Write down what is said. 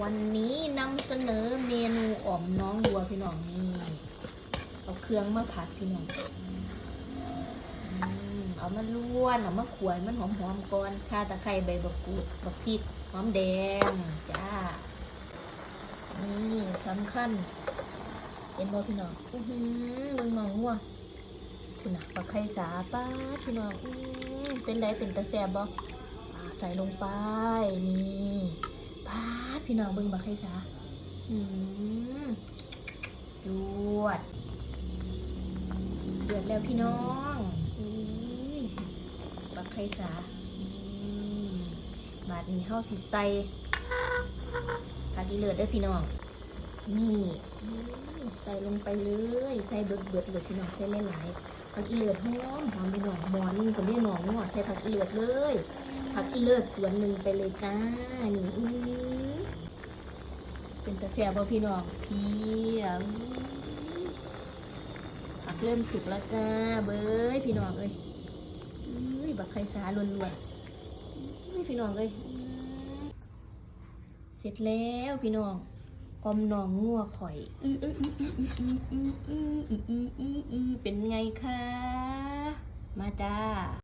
วันนี้นำเสนอเมนูอ่อมน้องวัวพี่น้องนี่เอาเครื่องมาผัดพี่น้องเอามาล้วนเอามาขวยมันหอมๆก่อนข่าตะไคร้ใบบักกูดบักพริกหอมแดงจ้านี่สำคัญเห็นบ่พี่น้องอือหือเบิ่งน้องวัวพี่น้องปักไข่สาป้าพี่น้องอือเป็นไรเป็นตะแซบบ่อ่าใส่ลงไปนี่ พาดพี่น้องเบิ่งบักไข่สาอืมดวดเดือดแล้วพี่น้องบักไข่สาบาดนี้เฮาสิใส่ผักอีเลือดด้วยพี่น้อง นี่ ใส่ลงไปเลย ใส่เบิดเบิดเลยพี่น้อง ใส่หลายๆ ผักอีเลือดหอมหอมพี่น้องหมอนิ่งคนนี้หนองหัวใส่ผักอีเลือดเลย ผักอีเลิศสวนหนึ่งไปเลยจ้า นี่อื้อเป็นตะแสบบ่พี่น้องพี่อะอื้อผักเริ่มสุกแล้วจ้า เบ้ยพี่น้องเอ้ยเอ้ยบักไข่สาล้วนๆเอ้ยพี่น้องเอ้ยเสร็จแล้วพี่น้อง ความนองงัวข่อยเป็นไงคะ มาจ้า